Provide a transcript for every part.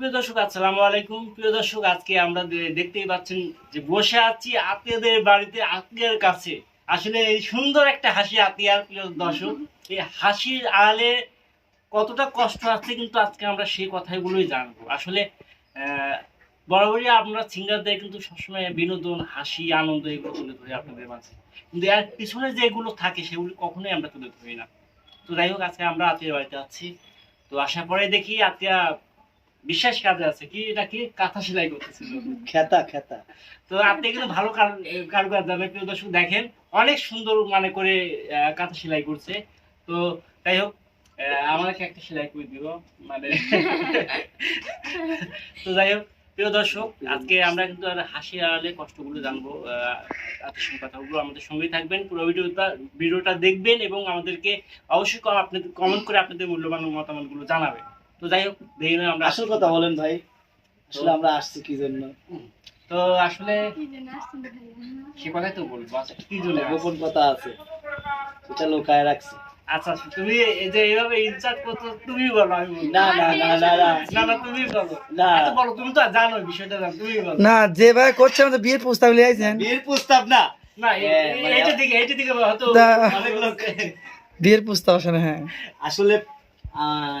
সুপ্রিয় দর্শক, আসসালামু আলাইকুম। প্রিয় দর্শক, আজকে আমরা দেখতেই পাচ্ছেন যে বসে আছি আত্মীয়দের বাড়িতে, আত্মীয়ের কাছে। আসলে এই সুন্দর একটা হাসি আত্মীয়ার, প্রিয় দর্শক। এই হাসির আড়ালে কতটা কষ্ট আছে কিন্তু আজকে আমরা সেই কথাগুলোই জানব। আসলে বরাবরই আমরা সিঙ্গারদের কিন্তু সবসময় বিনোদন, হাসি, আনন্দ এগুলো তুলে ধরি আপনাদের মাঝে। কিন্তু এর পিছনে যেগুলো থাকে সেগুলো কখনোই আমরা তুলে ধরি না। তো যাই হোক, আজকে আমরা আত্মীয় বাড়িতে আছি। তো আসার পরে দেখি আত্মীয়া বিশ্বাস কাজে আছে কি? এটা কি? কাঁথা সেলাই করতেছিল খেতা খেতা। তো আপনি কিন্তু ভালো কারুকার জানেন প্রিয় দর্শক দেখেন অনেক সুন্দর মানে করে কাঁথা সেলাই করছে। তো যাই হোক আমাকে একটা সেলাই করে দিব মানে। তো যাই হোক প্রিয় দর্শক আজকে আমরা কিন্তু আর হাসি আড়ালে কষ্টগুলো জানব সঙ্গে কথাগুলো আমাদের সঙ্গেই থাকবেন। পুরো ভিডিওটা ভিডিওটা দেখবেন এবং আমাদেরকে অবশ্যই কম- আপনাদের কমেন্ট করে আপনাদের মূল্যবান মতামতগুলো জানাবেন। তো যাই হোক দেখি না আমরা আসল কথা বলেন ভাই আসলে আমরা আসছি কি জন্য? তো আসলে সে কথাই তো বলব আচ্ছা কি জন্য গোপন কথা আছে সেটা লোকায় রাখছি। আচ্ছা আচ্ছা, তুমি যে এইভাবে ইনসার্ট করছ তুমি বলো আমি না না না না না। না না তুমি বলো। না। আচ্ছা বলো তুমি তো জানো বিষয়টা জানো তুমি বলো। না যে ভাই করছে আমাদের বিয়ের প্রস্তাব নিয়ে আইছেন। বিয়ের প্রস্তাব না। না হ্যাঁ, এইটা দিকে এইটা দিকে হয়তো অনেক লোক বিয়ের প্রস্তাব আসে না হ্যাঁ। আসলে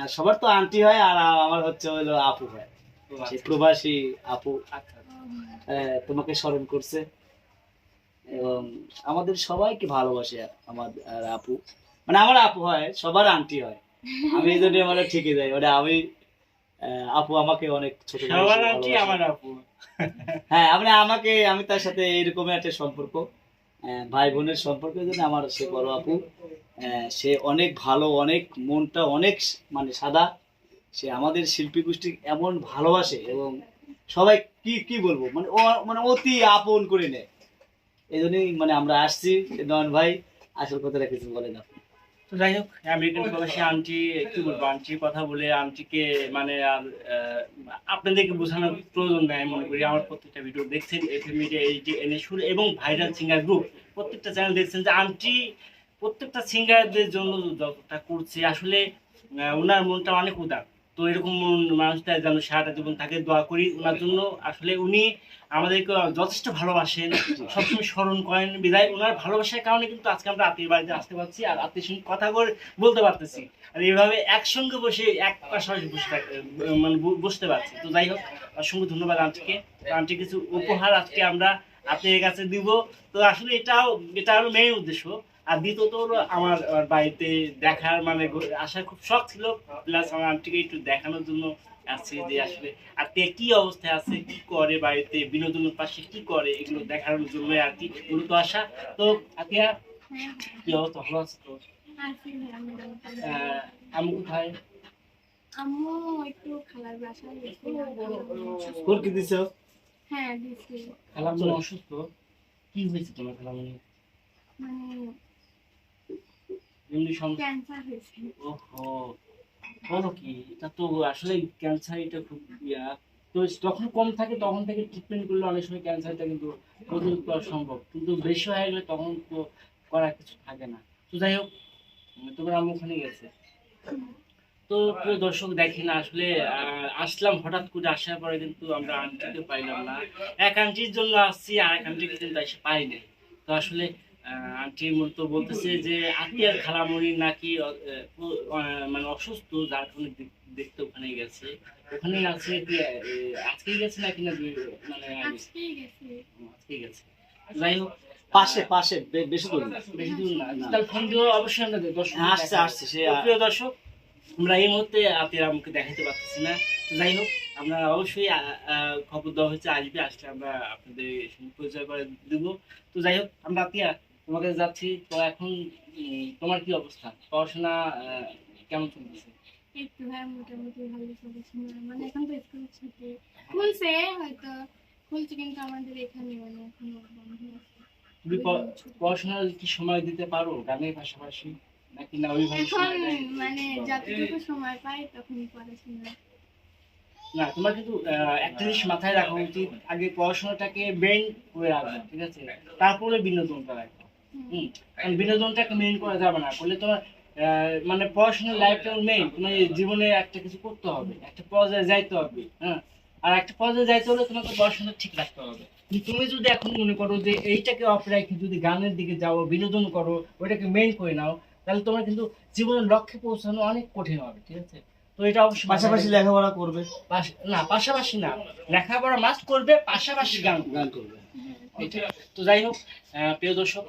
সবার তো আন্টি হয় আর আমার হচ্ছে হলো আপু হয়। প্রবাসী আপু। আচ্ছা, তোমাকে স্মরণ করছে। এবং আমাদের সবাইকে ভালোবাসে আমার আর আপু। মানে আমার আপু হয় সবার আন্টি হয়। আমি এই জন্য মানে ঠিকই যাই। মানে আমি আপু আমাকে অনেক ছোট সবার আন্টি আমার আপু। হ্যাঁ মানে আমাকে আমি তার সাথে এইরকম একটা সম্পর্ক। ভাই বোনের সম্পর্কে জন্য আমার সে বড় আপু। সে অনেক ভালো, অনেক মনটা অনেক মানে সাদা। সে আমাদের শিল্পী গোষ্ঠী এমন ভালোবাসে এবং সবাই কি কি বলব? মানে ও মানে অতি আপন করে নেয়। এই জন্যই মানে আমরা আসছি, নয়ন ভাই, আসল কথাটা কিছু বলে আপনি। তো যাই হোক, আমেরিকান প্রবাসী আন্টি, কি বলব আন্টির কথা বলে আন্টিকে মানে আর আপনাদেরকে বোঝানোর প্রয়োজন নাই, মনে করি। আমার প্রত্যেকটা ভিডিও দেখছেন এফএম মিডিয়া এই যে এনে সুর এবং ভাইরাল সিঙ্গার গ্রুপ প্রত্যেকটা চ্যানেল দেখছেন যে আন্টি প্রত্যেকটা সিঙ্গারদের জন্য যতটা করছে, আসলে ওনার মনটা অনেক উদার। তো এরকম মানুষটা যেন সারাটা জীবন তাকে দোয়া করি। ওনার জন্য আসলে উনি আমাদেরকে যথেষ্ট ভালোবাসেন, সবসময় স্মরণ করেন। বিদায়, ওনার ভালোবাসার কারণে কিন্তু আজকে আমরা আত্মীয় বাড়িতে আসতে পারছি আর আত্মীয় সঙ্গে কথা করে বলতে পারতেছি। আর এইভাবে একসঙ্গে বসে, এক পাশাপাশি বসে থাকতে মানে বসতে পারছি। তো যাই হোক, অসংখ্য ধন্যবাদ আন্টিকে। আন্টি কিছু উপহার আজকে আমরা আপনাদের কাছে দিব। তো আসলে এটাও, এটা হলো মেইন উদ্দেশ্য। আর দ্বিতীয়ত আমার বাড়িতে দেখার মানে আসার খুব শখ ছিল। প্লাস আমার আন্টিকে একটু দেখানোর জন্য আসছে যে আসলে আত্মীয় কি অবস্থায় আছে কি করে বাড়িতে বিনোদনের পাশে কি করে এগুলো দেখানোর জন্য আর কি মূলত আসা। তো আত্মীয়া কি অবস্থা? ভালো আছে তো? আহ, আমি কোথায়? আম্মু একটু খালার বাসায় গেছে। কি দিছ? হ্যাঁ দিছি। খালামনি অসুস্থ। কি হয়েছে তোমার খালামনি মানে এমনি সমস্যা ক্যান্সার হয়েছে। ওহো। বলো কি এটা তো আসলে ক্যান্সার এটা খুব ইয়া। তো যখন কম থাকে তখন থেকে ট্রিটমেন্ট করলে অনেক সময় ক্যান্সারটা কিন্তু প্রতিরোধ করা সম্ভব। কিন্তু বেশি হয়ে গেলে তখন তো করার কিছু থাকে না। তো যাই হোক তোমার ওখানে গেছে। তো প্রিয় দর্শক দেখি না আসলে আহ, আসলাম হঠাৎ করে আসার পরে কিন্তু আমরা আন্টিকে পাইলাম না। এক আন্টির জন্য আসছি আর এক আন্টিকে কিন্তু এসে পাই তো আসলে আন্টি মূলত বলতেছে যে আত্মীয়ার খালামণি নাকি মানে অসুস্থ যার কারণে দেখতে ওখানে গেছে। ওখানে আছে কি আজকেই গেছে নাকি না মানে আজকেই গেছে। যাই হোক পাশে পাশে বেশি দূর না। বেশি দূর না তাহলে ফোন দিয়ে অবশ্যই আমরা দর্শক আসছে আসছে সে প্রিয় দর্শক আমরা এই মুহূর্তে আপনার আমাকে দেখাতে পারতেছি না। যাই হোক আমরা অবশ্যই খবর দেওয়া হচ্ছে আসবে আসলে আমরা আপনাদের সঙ্গে পরিচয় করে দেব। তো যাই হোক আমরা আতিয়া তোমাকে যাচ্ছি তো এখন তোমার কি অবস্থা? পড়াশোনা কেমন চলতেছে? একটু হ্যাঁ মোটামুটি ভালো চলেছে মানে এখন তো স্কুল ছুটি। খুলছে হয়তো খুলছে কিন্তু আমাদের এখানে মানে এখনও বন্ধ তুমি পড়াশোনার কি সময় দিতে পারো? গানের পাশাপাশি? নাকি না ওইভাবে এখন মানে যতটুকু সময় পাই তখনই পড়াশোনা। না তোমার কিন্তু একটা জিনিস মাথায় রাখা উচিত। আগে পড়াশোনাটাকে মেইন করে রাখবে ঠিক আছে? তারপরে বিনোদনটা রাখবে কারণ বিনোদনটাকে মেইন করা যাবে না। করলে তোমার আহ, মানে পড়াশোনার লাইফটা মেইন তোমার জীবনে একটা কিছু করতে হবে একটা পর্যায়ে যাইতে হবে হ্যাঁ? আর একটা পর্যায়ে যাইতে হলে তোমাকে পড়াশোনা ঠিক রাখতে হবে। তুমি যদি এখন মনে করো যে এইটাকে অফ রেখে যদি গানের দিকে যাও বিনোদন করো ওইটাকে মেইন করে নাও তাহলে তোমার কিন্তু জীবনের লক্ষ্যে পৌঁছানো অনেক কঠিন হবে ঠিক আছে? তো এটা অবশ্যই পাশাপাশি লেখাপড়া করবে? পাশ- না পাশাপাশি না। লেখাপড়া মাস্ট করবে পাশাপাশি গান করবে। গান করবে। তো যাই হোক প্রিয় দর্শক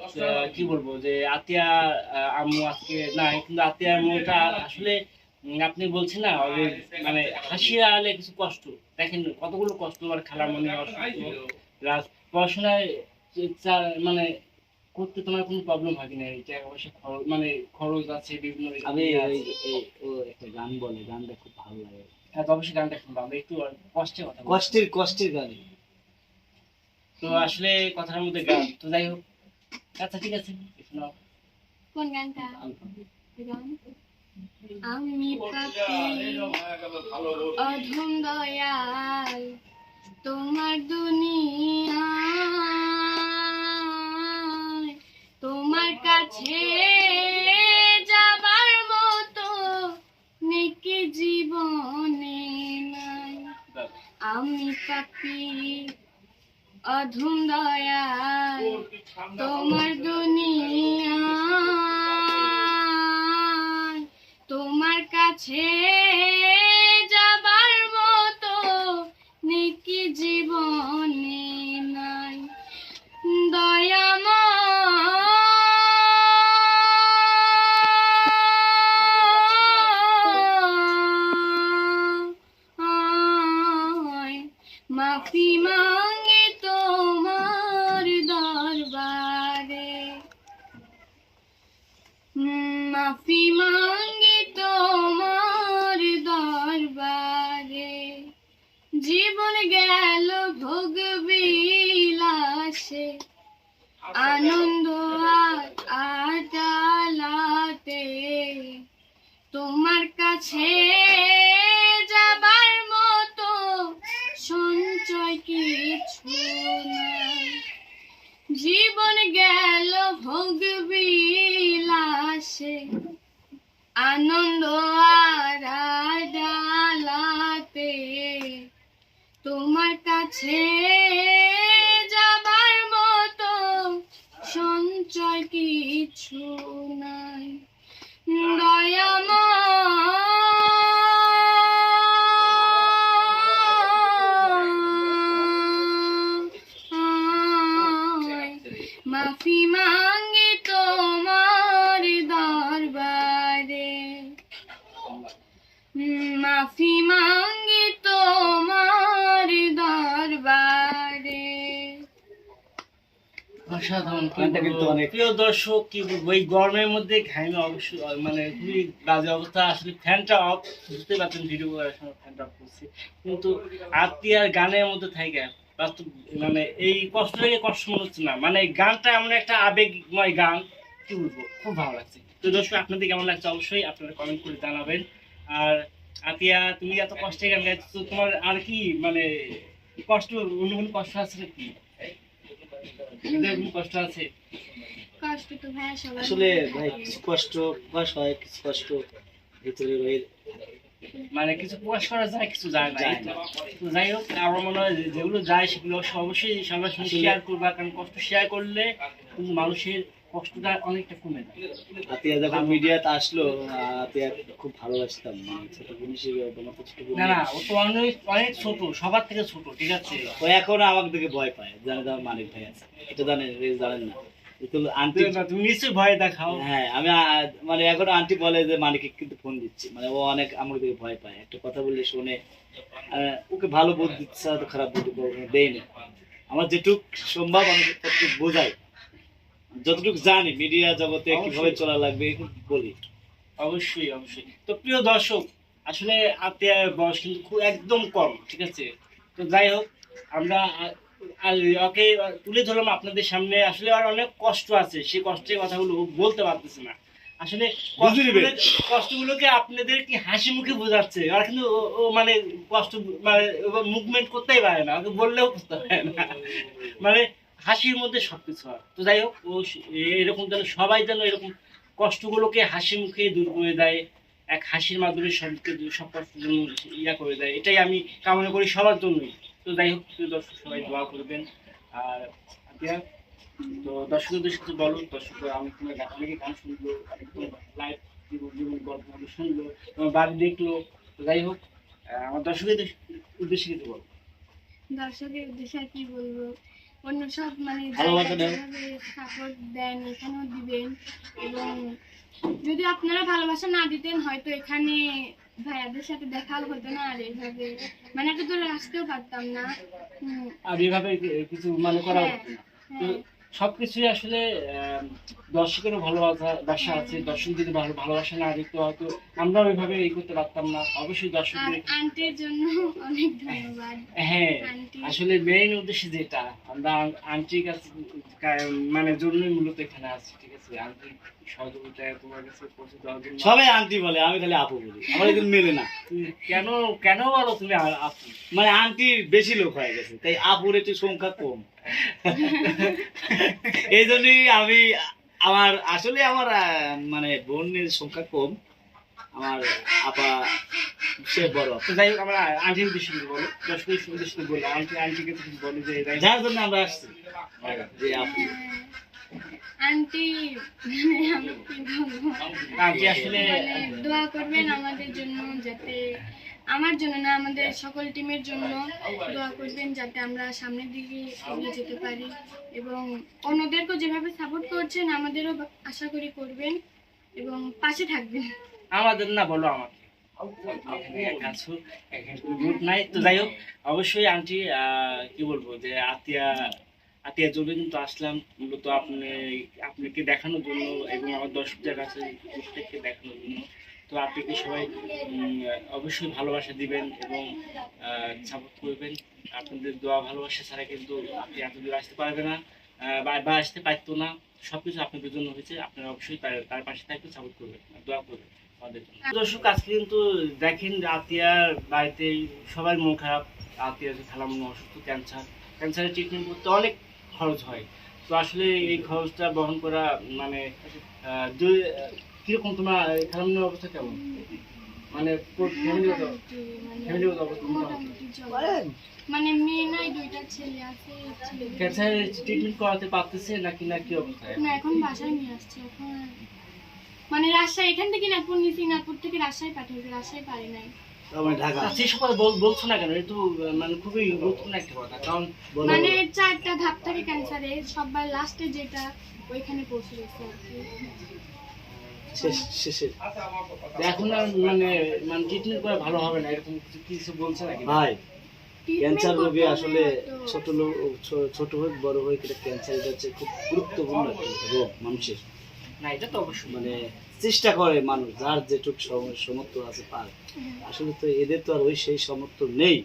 কি বলব যে আতিয়া আম্মু আজকে নাই কিন্তু আতিয়ার মনটা আসলে আপনি বলছেন না মানে হাসি আলে কিছু কষ্ট। দেখেন কতগুলো কষ্ট আমার খালার মনে প্লাস পড়াশোনায় মানে করতে তোমার কোনো প্রবলেম হয় কিনা টাকা পয়সা খরচ মানে খরচ আছে বিভিন্ন আমি একটা গান বলে গানটা খুব ভালো লাগে। হ্যাঁ অবশ্যই গানটা শুনব আমরা একটু কষ্টের কথা কষ্টের কষ্টের গান। তো আসলে কথার মধ্যে গান। তো যাই হোক। আচ্ছা ঠিক আছে। তোমার দুনিয়া তোমার কাছে যাবার মতো নেকি জীবনে নাই। আমি পাপি অধম দয়াল তোমার দুনিয়া তোমার কাছে আনন্দ ডালাতে তোমার কাছে যাবার মতো সঞ্চয় কিছু নাই। দয়াময়। মাফি মাঙ্গি অসাধারণ কি গানটা কিন্তু বলব? অনেক- প্রিয় দর্শক কি বলব এই গরমের মধ্যে ঘামে অবশ্যই মানে খুবই বাজে অবস্থা। আসলে ফ্যানটা অফ বুঝতে পারছেন ভিডিও করার সময় ফ্যানটা অফ করছি। কিন্তু আত্মীয়ার গানের মধ্যে থাকে বাস্তব মানে এই কষ্ট কষ্ট মনে হচ্ছে না। মানে গানটা এমন একটা আবেগময় গান কি বলব খুব ভালো লাগছে। তো দর্শক আপনাদের কেমন লাগছে? অবশ্যই আপনারা কমেন্ট করে জানাবেন। আর আতিয়া তুমি এত কষ্টে গান গাইছো তোমার আর কি মানে কষ্ট অন্য কোনো কষ্ট আছে নাকি? কষ্ট আছে? কষ্ট তো ভাইয়া আসলে ভাই কিছু কষ্ট প্রকাশ হয় কিছু কষ্ট ভিতরে রয়ে মানে কিছু প্রকাশ করা যায় কিছু যায় না। তো যাই হোক আমার মনে হয় যেগুলো যায় সেগুলো অবশ্যই সবার সঙ্গে শেয়ার করবা কারণ কষ্ট শেয়ার করলে কিন্তু মানুষের কষ্টটা অনেকটা কমে যায়। আতিয়া যখন মিডিয়াতে আসলো আতিয়া খুব ভালোবাসতাম মানে ছোট বোন হিসেবে না না ও তো অনেক অনেক ছোট সবার থেকে ছোট ঠিক আছে? ও এখন আমাকে দেখে ভয় পায় জানে আমার মানিক ভাই আছে। এটা জানেন জানেন না। তুমি নিশ্চয়ই ভয় দেখাও। হ্যাঁ আমি মানে এখন আন্টি বলে যে মানিকে কিন্তু ফোন দিচ্ছি। মানে ও অনেক আমাকে দেখে ভয় পায়। একটা কথা বললে শোনে ওকে ভালো বুদ্ধি দিচ্ছে খারাপ বুদ্ধি কখনো দেয় আমার যেটুক সম্ভব আমি বোঝাই। যতটুকু জানি মিডিয়া জগতে কীভাবে চলা লাগবে বলি। অবশ্যই অবশ্যই। তো প্রিয় দর্শক আসলে আত্মীয়ার বয়স কিন্তু খুব একদম কম ঠিক আছে? তো যাই হোক আমরা ওকে তুলে ধরলাম আপনাদের সামনে। আসলে আর অনেক কষ্ট আছে সেই কষ্টের কথাগুলো বলতে পারতেছে না। আসলে কষ্টগুলোকে আপনাদের কি হাসি মুখে বোঝাচ্ছে? আর কিন্তু ও মানে কষ্ট মানে মুভমেন্ট করতেই পারে না ওকে বললেও বুঝতে পারে না। মানে হাসির মধ্যে সবকিছু হয়। তো যাই হোক, ও এরকম যেন সবাই যেন এরকম কষ্টগুলোকে হাসি মুখে দূর করে দেয়, এক হাসির মাধ্যমে সবকে সব কষ্টের জন্য ইয়া করে দেয়, এটাই আমি কামনা করি সবার জন্যই। তো যাই হোক দর্শক, সবাই দোয়া করবেন। আর তো দর্শকদের সাথে বলো দর্শক আমি তোমার গান থেকে গান শুনলো লাইভ জীবন গল্পগুলো শুনলো তোমার বাড়ি দেখল, তো যাই হোক আমার দর্শকদের উদ্দেশ্যে কিছু বলো। দর্শকের উদ্দেশ্যে কি বলব? অন্য সব মানে সাপোর্ট দেন এখানেও দিবেন এবং যদি আপনারা ভালোবাসা না দিতেন হয়তো এখানে ভাইয়াদের সাথে দেখাও হতো না আর এইভাবে মানে এত দূরে আসতেও পারতাম না। আর এভাবে কিছু মানে করা সবকিছুই আসলে দর্শকেরও ভালোবাসা বাসা আছে দর্শক যদি ভালো ভালোবাসা না দিত হয়তো আমরা ওইভাবে এই করতে পারতাম না। অবশ্যই দর্শক দর্শকদের আন্টির জন্য অনেক ধন্যবাদ। হ্যাঁ আসলে মেইন উদ্দেশ্য যেটা আমরা আন্টির কাছে মানে জন্যই মূলত এখানে আছি ঠিক আছে? আন্টির সবাই আন্টি বলে আমি খালি আপু বলি। আমার একদম মেলে না। কেন কেন বলো তুমি আপু? মানে আন্টির বেশি লোক হয়ে গেছে তাই আপুর একটু সংখ্যা কম। এই জন্যই আমি আমার আসলে আমার মানে বোনের সংখ্যা কম। আমার আপা সে বড় যাই হোক আমরা আন্টির কিছু বলো। দর্শকের উদ্দেশ্যে বলো আন্টি আন্টিকে কিছু বলো যে যার জন্য আমরা আসছি। যে আপু। আন্টি আসলে মানে দোয়া করবেন আমাদের জন্য যাতে আমার জন্য না আমাদের সকল টিমের জন্য দোয়া করবেন যাতে আমরা সামনের দিকে এগিয়ে যেতে পারি এবং অন্যদেরকেও যেভাবে সাপোর্ট করছেন আমাদেরও আশা করি করবেন এবং পাশে থাকবেন। আমাদের না বলো আমাকে। নাই তো যাই হোক অবশ্যই আন্টি কি বলব যে আতিয়া আতিয়া জন্য কিন্তু আসলাম, মূলত আপনি, আপনাকে দেখানোর জন্য এবং আমার দর্শকদের কাছে প্রত্যেককে দেখানোর জন্য। তো আপনাকে সবাই অবশ্যই ভালোবাসা দিবেন এবং সাপোর্ট করবেন। আপনাদের দোয়া ভালোবাসা ছাড়া কিন্তু আপনি এত দূর আসতে পারবে না বা আসতে পারতো না। সবকিছু আপনাদের জন্য হয়েছে, আপনারা অবশ্যই তার পাশে থাকবেন সাপোর্ট করবেন, দোয়া করবেন দর্শক, আজকে কিন্তু দেখেন আতিয়ার বাড়িতে সবার মন খারাপ, আতিয়ার যে খালামন অসুস্থ ক্যান্সার ক্যান্সারের ট্রিটমেন্ট করতে অনেক খরচ হয়। তো আসলে এই খরচটা বহন করা মানে কীরকম তোমার খালামনের অবস্থা কেমন? মানে ফ্যামিলিগত মানে ফ্যামিলিগত অবস্থা মোটামুটি মোটামুটি। চলে। মানে মেয়ে নাই দুইটা ছেলে আছে ছেলে। ট্রিটমেন্ট করাতে পারতেছে নাকি না কি অবস্থায় না এখন বাসায় নিয়ে আসছে এখন মানে রাজশাহী এখান থেকে নাগপুর নিয়েছি নাগপুর থেকে রাজশাহী পাঠিয়েছে রাজশাহী পারি নাই। আমার ঢাকা। এসব কথা বল- বলছো না কেন এটা মানে খুবই গুরুত্বপূর্ণ একটা কথা কারণ মানে চারটা ধাপ থাকে ক্যান্সারে সবার লাস্টে যেটা ওইখানে পৌঁছে গেছে আর কি। শেষ শেষে। এখন আর মানে মানে ট্রিটমেন্ট করে ভালো হবে না এরকম কিছু কিছু বলছে নাকি? ভাই ক্যান্সার রোগে আসলে ছোট লোক ছোট হোক বড় হোক এটা ক্যান্সার হচ্ছে খুব গুরুত্বপূর্ণ একটা রোগ মানুষের। না এটা তো অবশ্যই। মানে চেষ্টা করে মানুষ যার যেটুক সম- সমর্থ আছে পার। আসলে তো এদের তো আর ওই সেই সমর্থ নেই।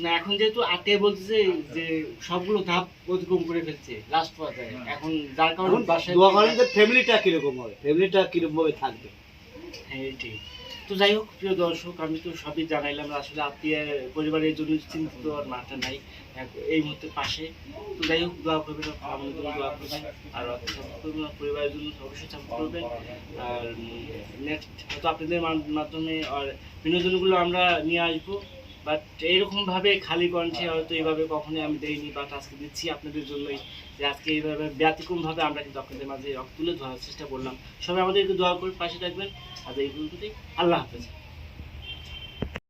না এখন যেহেতু আটে বলতেছে যে সবগুলো ধাপ অতিক্রম করে ফেলছে লাস্ট পর্যায়ে। এখন যার কারণে দোয়া করেন যে ফ্যামিলিটা কীরকম হবে ফ্যামিলিটা কীরকম ভাবে থাকবে। হ্যাঁ এটাই। তো যাই হোক, প্রিয় দর্শক, আমি তো সবই জানাইলাম আসলে আত্মীয় পরিবারের জন্য চিন্তিত আর মাথা নাই এই মুহূর্তে পাশে। তো যাই হোক, দোয়া করবেন আমাদের জন্য দোয়া আর পরিবারের জন্য অবশ্যই চাপ করবে আর নেক্সট হয়তো আপনাদের মাধ্যমে আর বিনোদনগুলো আমরা নিয়ে আসব। বাট এইরকমভাবে খালি কণ্ঠে হয়তো এইভাবে কখনোই আমি দেইনি বাট আজকে দিচ্ছি আপনাদের জন্যই যে আজকে এইভাবে ব্যতিক্রমভাবে আমরা কিন্তু আপনাদের মাঝে তুলে ধরার চেষ্টা করলাম। সবাই আমাদেরকে দোয়া করে পাশে থাকবেন। আজ এই আল্লাহ হাফেজ।